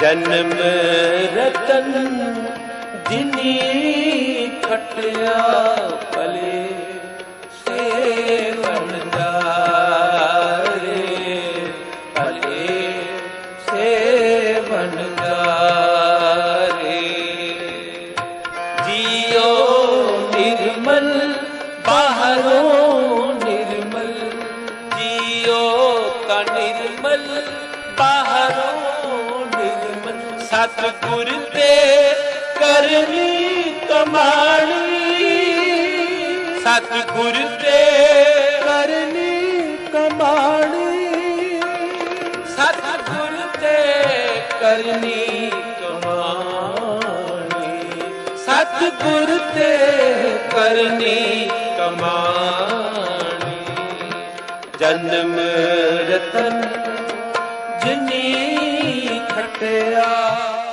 ਜਨਮ ਰਤਨ ਦਿਨੀ ਖਟਿਆ ਪਲੇ ਸੇ ਬਣ ਜਾਰੇ ਭਲੇ ਸੇ ਜੀਓ ਨਿਰਮਲ, ਬਾਹਰੋਂ ਨਿਰਮਲ, ਜੀਓ ਤਾਂ ਨਿਰਮਲ, ਬਾਹਰੋਂ ਸਤਿਗੁਰ ਤੇ ਕਰਨੀ ਕਮਾਣੀ। ਸਤਿਗੁਰ ਤੇ ਕਰਨੀ ਕਮਾਣੀ। ਸਤਿਗੁਰ ਤੇ ਕਰਨੀ ਕਮਾਣੀ। ਸਤਿਗੁਰ ਤੇ ਕਰਨੀ ਕਮਾਣੀ। ਜਨਮ ਰਤਨ ਜਿਨੀ ਖਟਿਆ।